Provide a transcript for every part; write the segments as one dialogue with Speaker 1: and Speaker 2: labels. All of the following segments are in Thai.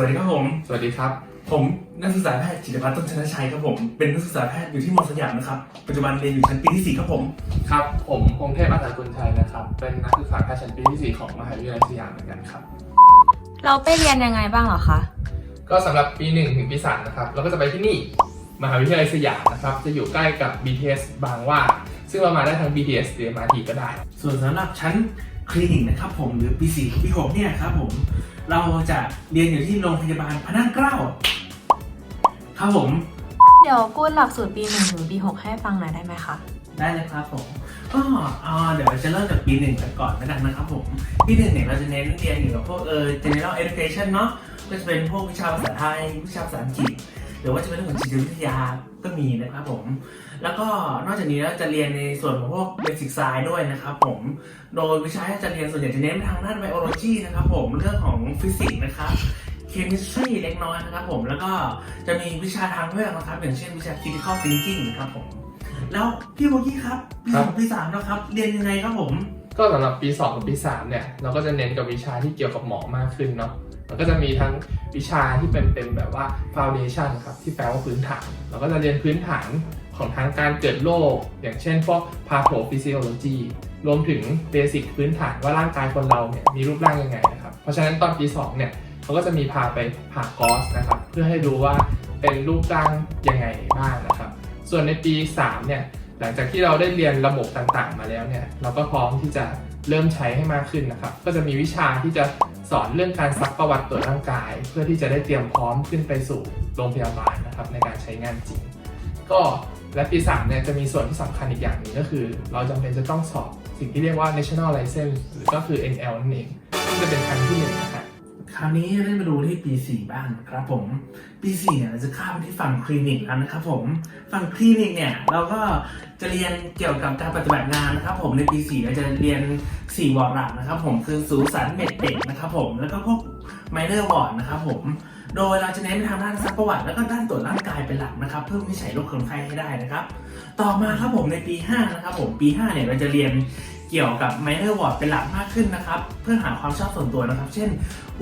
Speaker 1: วัสดีครับผม
Speaker 2: สวัสดีครับ
Speaker 1: ผมนักศึกษาแพทย์จิตรพัฒน์ต้นชนะชัยครับผม เป็นนักศึกษาแพทย์อยู่ที่มอสยามนะครับ ปัจจุบันเรียนอยู่ชั้นปีที่ 4 ครับผม
Speaker 2: ครับ ผมพงเทพอัตกุลชัยนะครับ เป็นนักศึกษาแพทย์ชั้นปีที่ 4 ของมหาวิทยาลัยสยามเหมือนกันครับ
Speaker 3: เราไปเรียนยังไงบ้างเหรอคะ
Speaker 2: ก็สำหรับปี 1 ถึงปี 3 นะครับ เราก็จะไปที่นี่มหาวิทยาลัยสยามนะครับ จะอยู่ใกล้กับ BTS บางหว่า ซึ่งเรามาได้ทั้ง BTS หรือ MRT ก็ได้
Speaker 1: ส่วนสำหรับชั้น คลินิกนะครับผมหรือปี4กับปี6เนี่ยครับผมเราจะเรียนอยู่ที่โรงพยาบาลพระนั่งเกล้าครับผม
Speaker 3: เดี๋ยวพูดหลักสูตรปีหนึ่งถึงปีหกให้ฟังหน่อยได้ไหมคะ
Speaker 1: ได้เลยครับผมก็อ่าเดี๋ยวเราจะเริ่มจากปีหนึ่งกันก่อนแล้วกันนะครับผมปีหนึ่งเนี่ยเราจะเน้นเรียนเกี่ยวกับพวกเออ general education เนาะก็จะเป็นพวกวิชาภาษาไทยวิชาภาษาอังกฤษ หรือว่าจะเป็นเรื่องของจิตวิทยาก็มีนะครับผม แล้วก็นอกจากนี้เราจะเรียนในส่วนของพวกเบสิกไซน์ด้วยนะครับผม โดยวิชาที่จะเรียนส่วนใหญ่จะเน้นไปทางด้านไบโอโลจีนะครับผมเรื่องของฟิสิกส์นะครับเคมิสตรีเล็กน้อยนะครับผมแล้วก็จะมีวิชาทางเลือกนะครับอย่างเช่นวิชา critical thinking นะครับผม แล้วพี่โบกี้ครับปี
Speaker 2: ครั
Speaker 1: ส
Speaker 2: บ
Speaker 1: องปีสามแล้วครับเรียนยังไงครับผม
Speaker 2: ก็สำหรับปี 2 กับปี 3 เนี่ย เราก็จะเน้นกับวิชาที่เกี่ยวกับหมอมากขึ้นเนาะมันก็จะมีทั้งวิชาที่เป็นเป็นแบบว่า foundation ครับ ที่แปลว่าพื้นฐาน เราก็จะเรียนพื้นฐานของทางการเกิดโรคอย่างเช่นพวก pathophysiology รวมถึงเบสิกพื้นฐานว่าร่างกายคนเราเนี่ยมีรูปร่างยังไงนะครับ เพราะฉะนั้นตอนปี 2 เนี่ยเขาก็จะมีพาไปผ่ากอสนะครับ เพื่อให้ดูว่าเป็นรูปร่างยังไงบ้างนะครับ ส่วนในปี 3 เนี่ย หลังจากที่เราได้เรียนระบบต่างๆ มาแล้วเนี่ยเราก็พร้อมที่จะเริ่มใช้ให้มากขึ้นนะครับ ก็จะมีวิชาที่จะสอนเรื่องการซักประวัติตรวจร่างกาย เพื่อที่จะได้เตรียมพร้อมขึ้นไปสู่โรงพยาบาลนะครับในการใช้งานจริง ก็และปี3เนี่ยจะมีส่วนที่สำคัญอีกอย่างหนึงก็คือ เราจำเป็นจะต้องสอบสิ่งที่เรียกว่า national license หรือก็คือ NL นั่นเองซึ่งจะเป็นชั้นที่หนึ่งนะครับ
Speaker 1: คราวนี้ได้มาดูที่ปีสี่บ้างครับผม ปีสี่เนี่ยเราจะข้ามไปที่ฝั่งคลินิกแล้วนะครับผมฝั่งคลินิกเนี่ยเราก็จะเรียนเกี่ยวกับการปฏิบัติงานนะครับ ผมในปีสี่เราจะเรียน4วอร์ดหลักนะครับผมคือสูสันเม็ดเด็กนะครับผมแล้วก็พวกไมเนอร์วอร์ดนะครับผมโดยเราจะเน้นไปทางด้านซักประวัติแล้วก็ด้านตรวจร่างกายเป็นหลักนะครับ เพื่อวินิจฉัยโรคคนไข้ให้ได้นะครับ ต่อมาครับผมในปี5นะครับผมปี5เนี่ยเราจะเรียน เกี่ยวกับ minor ward เป็นหลักมากขึ้นนะครับ เพื่อหาความชอบส่วนตัวนะครับ เช่น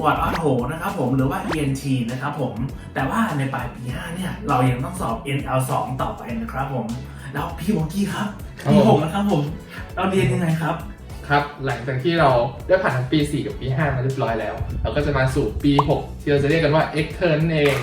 Speaker 1: ward auto นะครับผมหรือว่า ENT นะครับผมแต่ว่าในปลายปี5เนี่ยเรายังต้องสอบ NL2 ต่อไปนะครับผมแล้วพี่โบกี้ครับ
Speaker 2: ครับ
Speaker 1: ปี
Speaker 2: ผม
Speaker 1: 6นะครับผมเราเรียนยังไงครับ
Speaker 2: ครับ หลังจากที่เราได้ผ่านทั้งปี 4 กับปี 5 มาเรียบร้อยแล้ว เราก็จะมาสู่ปี 6 ที่เราจะเรียกกันว่า extern นั่นเอง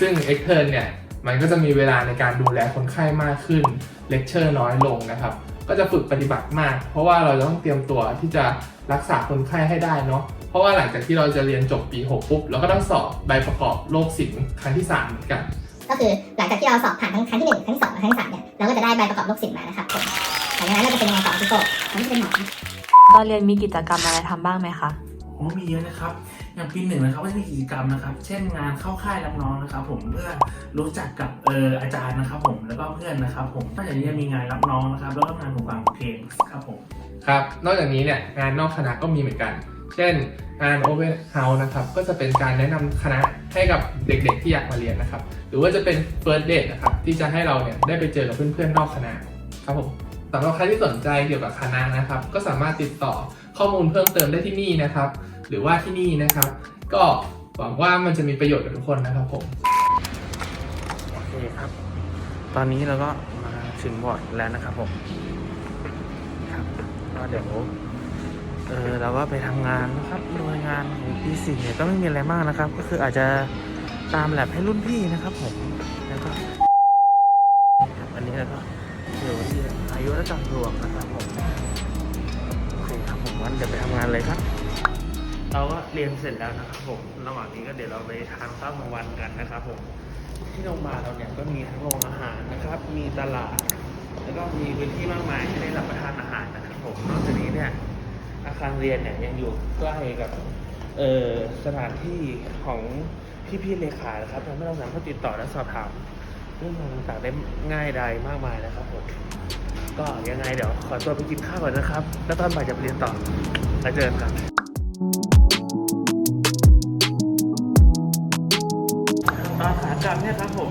Speaker 2: ซึ่ง extern เนี่ย มันก็จะมีเวลาในการดูแลคนไข้มากขึ้น เลคเชอร์น้อยลงนะครับ ก็จะฝึกปฏิบัติมาก เพราะว่าเราจะต้องเตรียมตัวที่จะรักษาคนไข้ให้ได้เนาะเพราะว่าหลังจากที่เราจะเรียนจบปี 6 ปุ๊บเราก็ต้องสอบใบประกอบโรคศิลป์ครั้งที่ 3 เหมือนกัน
Speaker 4: ก็คือหลังจากที่เราสอบผ่านทั้งครั้งที่หนึ่งครั้งที่สองและครั้งที่สามเนี่ยเราก็จะได้ใบประกอบโรคศิลป์มานะครับผมหลังจากนั้นเราจะเป็นยังไงต่อพี่โก้ผมจะเป็นหมอ
Speaker 3: ตอนเรียนมีกิจกรรมอะไรทำบ้างไหมคะ
Speaker 1: โอ้มีเยอะนะครับ อย่างปีหนึ่งนะครับก็จะมีกิจกรรมนะครับ เช่นงานเข้าค่ายรับน้องนะครับ ผมเพื่อรู้จักกับเอออาจารย์นะครับ ผมแล้วก็เพื่อนนะครับ ผมนอกจากนี้ยังมีงานรับน้องนะครับ แล้วก็งานของฝั่งเพลงครับผม
Speaker 2: ครับ นอกจากนี้เนี่ยงานนอกคณะก็มีเหมือนกัน เช่นงาน Open House นะครับ ก็จะเป็นการแนะนำคณะให้กับเด็กๆที่อยากมาเรียนนะครับ หรือว่าจะเป็น First Date นะครับ ที่จะให้เราเนี่ยได้ไปเจอกับเพื่อนๆนอกคณะครับผมสำหรับใครที่สนใจเกี่ยวกับคณะนะครับ ก็สามารถติดต่อข้อมูลเพิ่มเติมได้ที่นี่นะครับ หรือว่าที่นี่นะครับ ก็หวังว่ามันจะมีประโยชน์กับทุกคนนะครับผม
Speaker 5: โอเคครับ ตอนนี้เราก็มาถึงบอร์ดแล้วนะครับผมครับก็เดี๋ยวเออเราก็ไปทำงานนะครับโดยงานของปีสี่เนี่ยก็ไม่มีอะไรมากนะครับ ก็คืออาจจะตามแลบให้รุ่นพี่นะครับผมแล้วก็อันนี้แล้วก็อยู่ที่อายุรจำรวมนะครับผมโอเคครับผมงั้นเดี๋ยวไปทำงานเลยครับ เราก็เรียนเสร็จแล้วนะครับผม ระหว่างนี้ก็เดี๋ยวเราไปทานข้าวกลางวันกันนะครับผม ที่โรงพยาบาลเราเนี่ยก็มีทั้งโรงอาหารนะครับ มีตลาด แล้วก็มีพื้นที่มากมายให้ได้รับประทานอาหารนะครับผม นอกจากนี้เนี่ยอาคารเรียนเนี่ยยังอยู่ใกล้กับเอ่อสถานที่ของพี่ๆเลขานะครับทำให้เราสามารถติดต่อและสอบถามเรื่องราวต่างๆได้ง่ายดายมากมายนะครับผมก็ยังไงเดี๋ยวขอตัวไปกินข้าวก่อนนะครับ แล้วตอนบ่ายจะไปเรียนต่อแล้วเจอกัน ตอนขากลับเนี่ยครับผม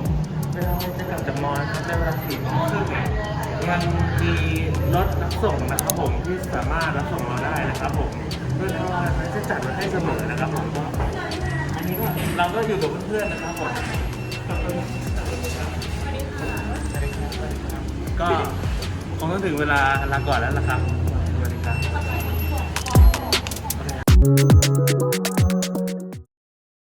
Speaker 5: เวลาเราจะกลับจากมอนะครับในเวลาสี่โมงครึ่งเนี่ยมันมีรถรับส่งนะครับผมที่สามารถรับส่งเราได้นะครับผมโดยทางเราจะจัดไว้ให้เสมอนะครับผมก็อันนี้ก็
Speaker 1: เราก็อยู่กับเพื่อนๆนะครับผมก็คงต้องถึงเวลาลาก่อนแล้วล่ะครับสวัสดีครับ